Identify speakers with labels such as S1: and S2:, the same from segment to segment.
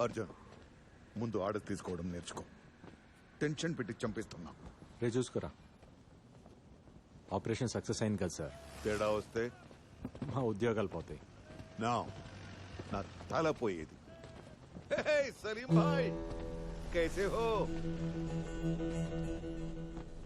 S1: అర్జున్ ముందు ఆర్డర్ తీసుకోవడం నేర్చుకో టెన్షన్ పెట్టి చంపిస్తున్నా
S2: రే చూసుకురా ఆపరేషన్ సక్సెస్ అయింది కదా సార్
S1: తేడా వస్తే
S2: మా ఉద్యోగాలు పోతాయి
S1: నా నా తల పోయేది హే, సలీం భాయ్ कैसे हो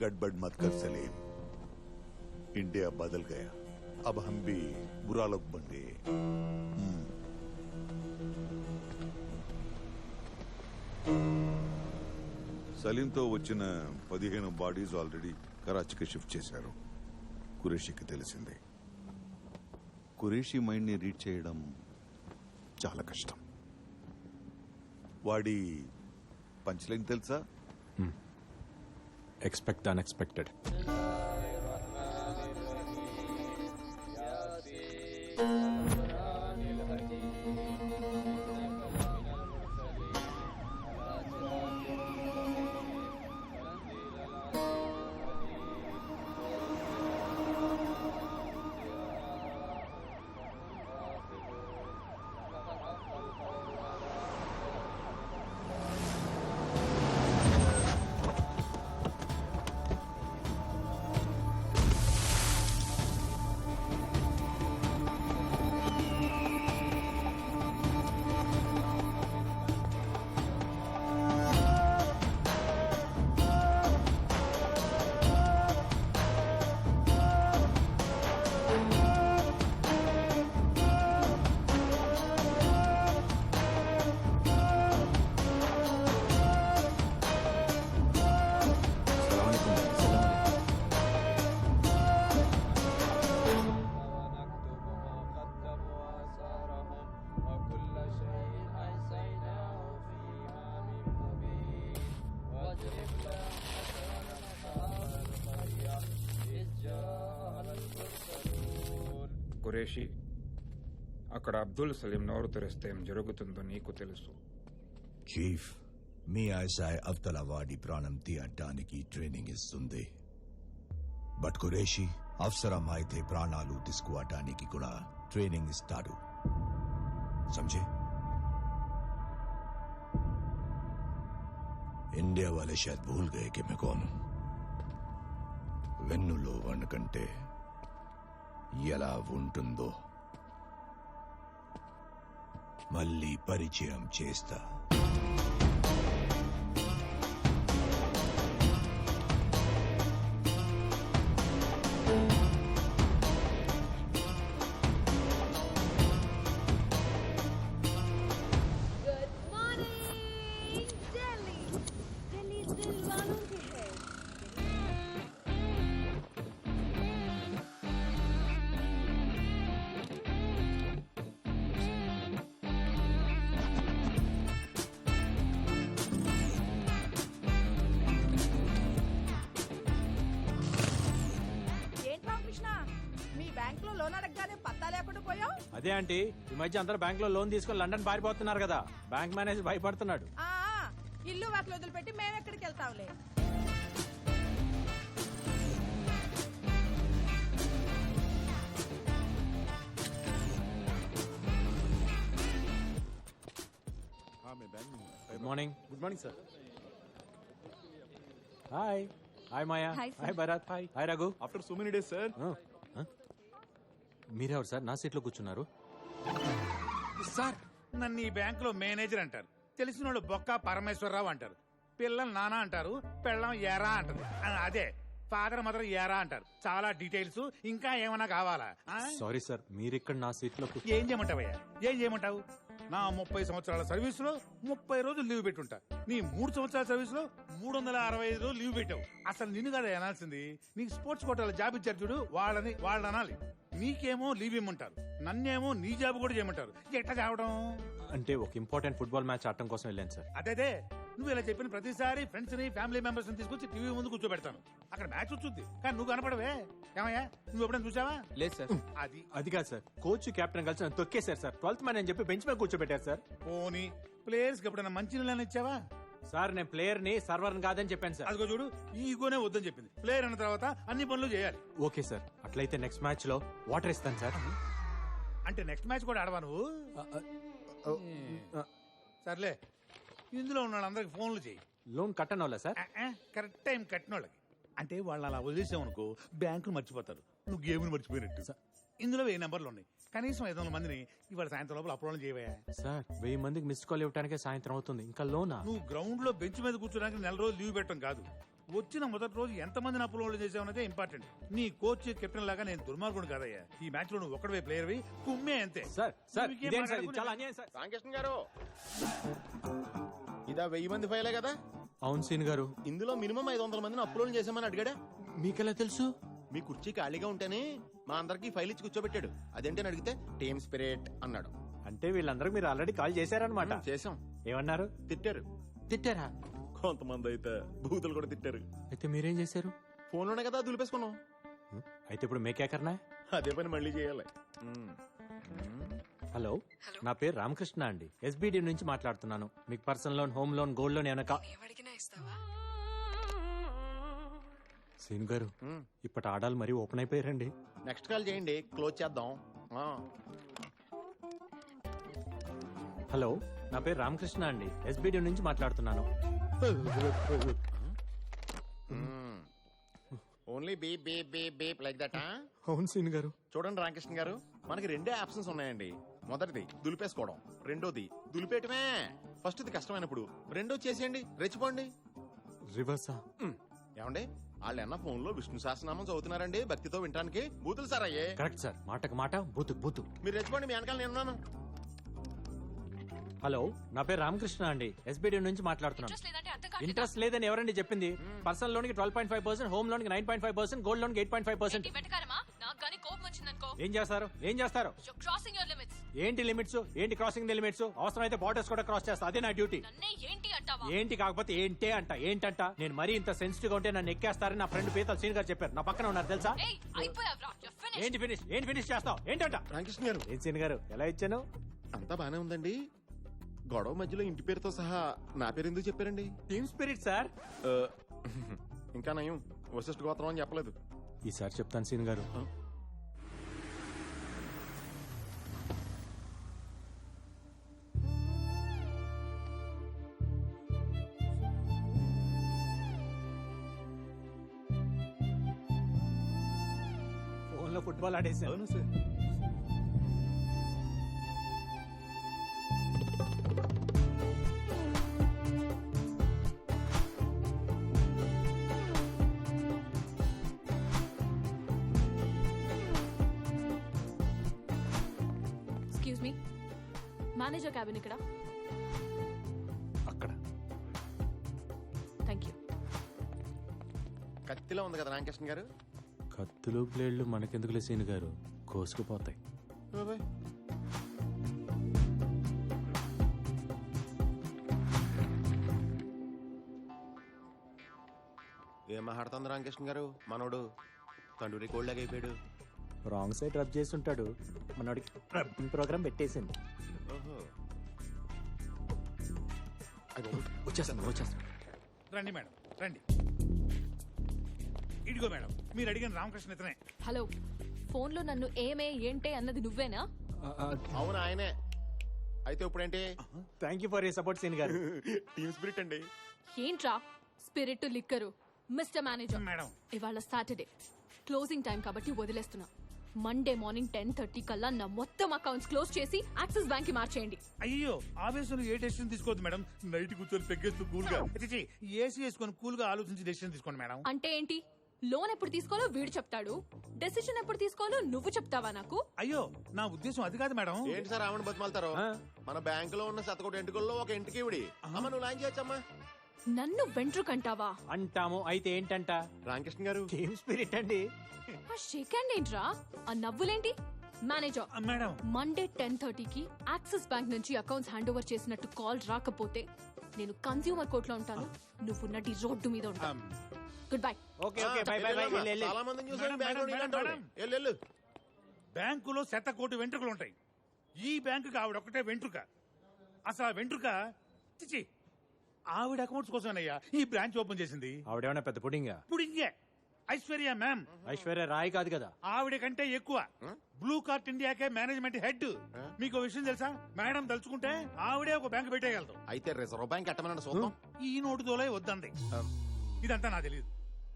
S1: गड़बड़ मत कर सलीम इंडिया बदल गया अब हम भी बुरा लोग बन गए సలీంతో వచ్చిన పదిహేను బాడీస్ ఆల్రెడీ కరాచీకి షిఫ్ట్ చేశారు. కురేషికి తెలిసిందే. కురేషి మైండ్ని రీడ్ చేయడం చాలా కష్టం. వాడి పంచలేని తెలుసా? Hmm.
S2: ఎక్స్పెక్ట్ అన్ఎక్స్పెక్టెడ్
S3: ఖురేషి అక్కడ అబ్దుల్ సలీం నోరు తెరిస్తే ఏం జరుగుతుందో నీకు తెలుసు.
S4: చీఫ్ మీ ఆయసాయ్ అవతల వాడి ప్రాణం తీయటానికి ట్రైనింగ్ ఇస్తుంది. బట్ ఖురేషి అవసరం అయితే ప్రాణాలు తీసుకోవటానికి కూడా ట్రైనింగ్ ఇస్తాడు. సంజే ఇండియా वाले शायद భూల్ गए कि मैं कौन हूं వెన్నులో వణకంటే ఎలా ఉంటుందో. మళ్ళీ పరిచయం చేస్తా.
S2: అదే ఆంటీ ఈ మధ్య అందరూ బ్యాంక్లో లోన్ తీసుకొని లండన్ పారిపోతున్నారు కదా. బ్యాంక్ మేనేజర్ భయపడుతున్నాడు.
S5: ఆ ఆ, ఇల్లు వాకిలు వదిలిపెట్టి మేము ఎక్కడికి వెళ్తాంలే.
S2: Good morning good morning sir hi hi Maya
S6: Hi, sir.
S2: Hi Bharat hi hi Raghu
S7: after so many days sir
S2: మీరెవరు సార్? నా సీట్లో కూర్చున్నారు.
S7: సార్ నన్ను ఈ బ్యాంకులో మేనేజర్ అంటారు. తెలిసిన వాళ్ళు బొక్క పరమేశ్వరరావు అంటారు. పిల్లలు నానా అంటారు పెళ్ళం ఏరా అంటారు. అదే ఫాదర్ మదర్ ఏరా అంటారు. చాలా డీటెయిల్స్ ఇంకా ఏమైనా కావాలా?
S2: సారీ సార్ మీరు ఇక్కడ నా సీట్లో
S7: ఏం చేయమంటావయ్యా? ఏం చేయమంటావు? నా ముప్పై సంవత్సరాల సర్వీస్లో ముప్పై రోజులు లీవ్ పెట్టుంటా. నీ మూడు సంవత్సరాల సర్వీస్లో మూడు వందల అరవై ఐదు రోజులు లీవ్ పెట్టావు. అసలు నిన్ను కదా అనాల్సింది. నీకు స్పోర్ట్స్ కోటాల జాబ్ ఇచ్చారు చూడు వాళ్ళని వాళ్ళని అనాలి. నీకేమో లీవ్ ఇమ్మంటారు. నన్నేమో నీ జాబ్ కూడా చేయమంటారు. ఎట్లా చావడం
S2: అంటే ఒక ఇంపార్టెంట్ ఫుట్బాల్ మ్యాచ్ ఆడటం కోసం వెళ్ళాను సార్.
S7: అదేదే నువ్వు ఇలా చెప్పిన ప్రతిసారి ఫ్రెండ్స్ని ఫ్యామిలీ మెంబర్స్ని తీసుకొచ్చి టీవీ ముందు కూర్చోబెడతాను. అక్కడ మ్యాచ్ వచ్చుద్ది. కానీ నువ్వు కనపడవే. ఏమయ్యా? నువ్వు ఎప్పుడైనా చూసావా?
S2: లేదు సార్.
S7: అది.
S2: అది కాదు సార్. కోచ్ కెప్టెన్ కలిసి నన్ను తొక్కేశారు సార్. ట్వెల్త్ మ్యాన్ అని చెప్పి బెంచ్ మీద కూర్చోబెట్టారు సార్.
S7: పోనీ. ప్లేయర్స్కి ఎప్పుడైనా మంచి నీళ్ళని ఇచ్చావా?
S2: సార్ నేను ప్లేయర్ని సర్వర్ కాదని చెప్పాను సార్.
S7: అదిగో చూడు ఈ ఈగోనే వద్దని చెప్పింది. ప్లేయర్ అన్న తర్వాత అన్ని పనులు చేయాలి.
S2: ఓకే సార్ అట్లయితే నెక్స్ట్ మ్యాచ్లో వాటర్ ఇస్తాను సార్.
S7: అంటే నెక్స్ట్ మ్యాచ్ కూడా ఆడవా నువ్వు? సర్లే ఇందులో ఉన్న వాళ్ళందరికి ఫోన్లు చేయి.
S2: లోన్ కట్టను వాళ్ళ సార్
S7: కరెక్ట్ టైం కట్టిన వాళ్ళకి అంటే వాళ్ళు అలా వదిలేసామనుకో బ్యాంకులు మర్చిపోతారు. నువ్వు గేమ్ని మర్చిపోయినట్టు. ఇందులో వెయ్యి నెంబర్లు ఉన్నాయి? కనీసం ఐదు వందల మందిని ఇవాళ సాయంత్రం లోపల అప్రోల్ చేయవా
S2: సార్ వెయ్యి మందికి మిస్ కాల్ ఇవ్వడానికే సాయంత్రం అవుతుంది. ఇంకా లోనా?
S7: నువ్వు గ్రౌండ్లో బెంచ్ మీద కూర్చోడానికి నెల రోజులు లీవ్ పెట్టడం కాదు. వచ్చిన మొదటి రోజు ఎంత మందిని అప్రోల్ చేసావన్నదే ఇంపార్టెంట్ నీ కోచ్ కెప్టెన్ లాగా నేను దుర్మార్గుడు కాదయ్యా. ఈ మ్యాచ్లో నువ్వు ఒక్కడవే ప్లేయర్ వి కుమ్మే అంతే.
S2: సార్ సార్
S7: నువ్వు ఇంకేం
S2: ఇదేం సార్? ఇది
S7: మాట్లాడకు,
S2: చాలా అన్యాయం సార్.
S8: రామకృష్ణ గారు ఇదా వెయ్యి మంది ఫైలే కదా?
S2: అవును సీన్ గారు.
S8: ఇందులో మినిమం ఐదు వందల మందిని అప్లోడ్ చేసామని అడిగాడా?
S2: మీకెలా తెలుసు?
S8: మీ కుర్చీ ఖాళీగా ఉంటేనే మా అందరికి ఫైల్ ఇచ్చి కూర్చోబెట్టాడు. అదేంటని అడిగితే టీమ్ స్పిరిట్ అన్నాడు.
S2: అంటే వీళ్ళందరూ మీరు ఆల్రెడీ కాల్ చేశారనమాట
S8: చేసాం
S2: ఏమన్నారు?
S8: తిట్టారు.
S2: తిట్టారా?
S8: కొంతమంది అయితే బూతులు కూడా తిట్టారు.
S2: అయితే మీరేం చేశారు?
S8: ఫోన్లోనే కదా దులిపేసుకున్నాం.
S2: అయితే ఇప్పుడు మేకేకర్నా
S8: అదే పని మళ్ళీ చేయాలి.
S2: హలో నా పేరు రామకృష్ణ అండి. ఎస్బిడి నుంచి మాట్లాడుతున్నాను. మీకు personal loan home loan gold loan ఏమైనా సీన్ గారు. ఇప్పటి ఆడాలు మరీ ఓపెన్ అయిపోయారండి.
S8: నెక్స్ట్ కాల్ చేయండి క్లోజ్ చేద్దాం.
S2: హలో నా పేరు రామకృష్ణ అండి. ఎస్బిడి నుంచి మాట్లాడుతున్నాను.
S8: Only beep beep beep beep like that
S2: అవును సీన్ గారు.
S8: చూడండి రామకృష్ణ గారు మనకి రెండే ఆప్షన్స్ ఉన్నాయండి. మొదటిది దులిపేసుకోవడం రెండోది దులిపేయటమే. ఫస్ట్ ఇది కష్టమైనప్పుడు రెండో చేసేయండి రెచ్చిపోండి.
S2: రివర్సా.
S8: ఏమండి? వాళ్ళు ఎన్న ఫోన్లో విష్ణు సహస్రనామం చదువుతున్నారండి? భక్తితో వినడానికి బూతులు సార్ అయ్యే.
S2: Correct sir. మాటకు మాట బూతు బూతు.
S8: మీరు రెచ్చిపోండి మీ వెనకాల నేను ఉన్నాను.
S2: హలో నా పేరు రామకృష్ణ అండి. ఎస్బిడి నుంచి మాట్లాడుతున్నాను. ఇంట్రెస్ట్ లేదని ఎవరండి చెప్పింది? పర్సనల్ లోన్కి twelve point five percent home లోన్కి nine point five percent gold లోన్కి ఎయిట్ పాయింట్ ఫైవ్ పర్సెంట్. ఏం చేస్తారు? ఏం చేస్తారు?
S6: క్రాసింగ్ యువర్ లిమిట్స్
S2: ఏంటి లిమిట్స్? ఏంటి క్రాసింగ్ ది లిమిట్స్ అవసరం అయితే బార్డర్స్ కూడా క్రాస్ చేస్తా. అదే నా డ్యూటీ
S6: నన్నే ఏంటి అంటావా?
S2: ఏంటి కాకపోతే ఏంటే అంట. ఏంటంట? నేను మరీ ఇంత సెన్సిటివ్గా ఉంటే నన్ను ఎక్కేస్తారని నా ఫ్రెండ్ పీతల్ సీన్ గారు చెప్పారు. నా పక్కన ఉన్నారు తెలుసా?
S6: ఏయ్ అయిపోయావ్రా
S2: ఏంటి ఫినిష్ ఏంటి ఫినిష్ చేస్తావు? ఏంటంట?
S8: రామకృష్ణ గారు.
S2: ఏం సీన్ గారు? ఎలా ఇచ్చాను?
S8: అంతా బానే ఉందండి. గొడవ మధ్యలో ఇంటి పేరుతో సహా నా పేరు ఎందుకు చెప్పారండి?
S2: టీమ్ స్పిరిట్ సార్
S8: ఆ, ఇంకా నయం. వశిష్ఠ గోత్రం అని చెప్పలేదు.
S2: ఈసారి చెప్తాను సీన్ గారు. లో ఫుట్బాల్ ఆడేసాను
S6: ఎక్స్క్యూజ్ మీ మేనేజర్ క్యాబిన్ ఇక్కడ.
S2: అక్కడ.
S6: థ్యాంక్ యూ
S8: కత్తిలో ఉంది కదా రామకృష్ణ గారు?
S2: కత్తులు ప్లేడ్లు మనకెందుకులే సీన్ గారు? కోసుకుపోతాయి.
S8: బాబాయ్. ఏం మాట్లాడుతుంది రామకృష్ణ గారు? మనోడు తండ్రి కోళ్ళగా అయిపోయాడు
S2: రాంగ్ సైడ్ రబ్ చేసి ఉంటాడు మనోడికి రబ్బింగ్ ప్రోగ్రామ్ పెట్టేసింది.
S8: ఓహో.
S2: వచ్చేస్తాను వచ్చేస్తాను.
S7: రండి మేడం రండి. ఇడిగో మేడం మీరు అడిగిన రామకృష్ణ ఇతనే.
S6: హలో ఫోన్లో నన్ను ఏమే ఏంటే అన్నది నువ్వేనా?
S8: అవును ఆయనే. అయితే ఇప్పుడేంటి?
S2: Thank you for you support scene గారు.
S8: టీమ్ స్పిరిట్ అండి.
S6: ఏంట్రా? Spirit liquor. Mister manager
S7: madam.
S6: ఇవాళ సాటర్డే. క్లోజింగ్ టైం కాబట్టి వదిలేస్తున్నా. మండే మార్నింగ్ టెన్ థర్టీ కల్లా నా మొత్తం అకౌంట్స్ క్లోజ్ చేసి యాక్సిస్ బ్యాంక్కి మార్చేయండి.
S7: అయ్యో ఆవేశంలో ఏ డెసిషన్ తీసుకోవద్దు మేడం. నైట్ కూర్చొని పెగ్గేస్తూ కూల్గా ఏసీ వేసుకొని కూల్గా ఆలోచించి డెసిషన్ తీసుకోండి మేడం.
S6: అంటే ఏంటి? లోన్ ఎప్పుడు తీసుకోవాలో వీడు చెప్తాడు. డెసిషన్ ఎప్పుడు తీసుకోవాలో నువ్వు చెప్తావా నాకు?
S7: అయ్యో నా ఉద్దేశం అది కాదు మేడం.
S8: ఏంటి సార్ ఆమెను బతిమాలతారు. మన బ్యాంక్లో ఉన్న శతకోటి ఎంటుకల్లో ఒక ఇంటికి ఇవిడి. అమ్మ నువ్వు లాంచ్ చేయొచ్చమ్మా.
S6: నన్ను వెంట్రుకంటావా
S2: అంటాము అయితే ఏంటంట?
S8: రామకృష్ణ గారు.
S2: టీమ్ స్పిరిట్ అండి.
S6: ఆ షేక్ హ్యాండ్ ఏంట్రా? ఆ నవ్వులేంటి? Manager
S7: madam. మండే
S6: టెన్ థర్టీకి యాక్సిస్ బ్యాంక్ నుంచి అకౌంట్స్ హ్యాండ్ ఓవర్ చేసినట్టు కాల్ రాకపోతే నేను కన్స్యూమర్ కోర్ట్లో ఉంటాను. నువ్వు నటి రోడ్డు మీద ఉంటాను good bye
S2: okay okay bye bye bye వెళ్ళి
S8: చాలా మందిని చూసాను
S7: మేడం,
S8: బ్యాంక్లో
S7: మేడం,
S8: నీలాంటి
S7: మేడం.
S8: వెళ్ళు, వెళ్ళు.
S7: బ్యాంకులో శత కోటి వెంట్రుకలు ఉంటాయి ఈ బ్యాంకుకి ఆవిడ ఒకటే వెంట్రుక. అసలు ఆ వెంట్రుక చిచి ఆవిడ అకౌంట్స్ కోసమేనయ్యా ఈ బ్రాంచ్ ఓపెన్ చేసింది.
S2: ఆవిడేమన్నా పెద్ద పుడింగా?
S7: ఇప్పుడు ఇంకే ఐశ్వర్య మ్యామ్.
S2: ఐశ్వర్య రాయ్ కాదు కదా.
S7: ఆవిడ కంటే ఎక్కువ. బ్లూ కార్ట్ ఇండియాకే మేనేజ్మెంట్ హెడ్. మీకు విషయం తెలుసా? మేడం తలుచుకుంటే ఆవిడే ఒక బ్యాంక్ పెట్టేయగలదు.
S8: అయితే రిజర్వ్ బ్యాంక్ ఎట్టమనండి చూద్దాం.
S7: ఈ నోటు దోలే వద్దంది. ఇదంతా నాకు తెలియదు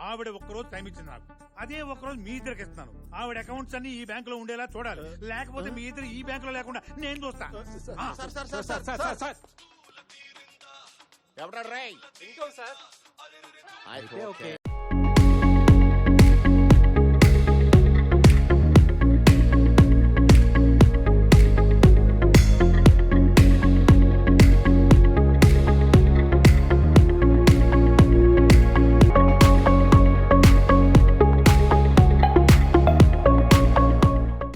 S7: ఆవిడ ఒక్కరోజు టైం ఇచ్చింది నాకు. అదే ఒక్కరోజు మీ ఇద్దరికి ఇస్తున్నాను. ఆవిడ అకౌంట్స్ అన్ని ఈ బ్యాంక్లో ఉండేలా చూడాలి. లేకపోతే మీ ఇద్దరు ఈ బ్యాంక్లో లేకుండా నేను చూస్తా. ఆ,
S8: sir sir sir sir
S2: sir sir sir.
S8: ఎవడా రై
S9: ఇంకో సార్
S8: అయితే
S2: ఓకే.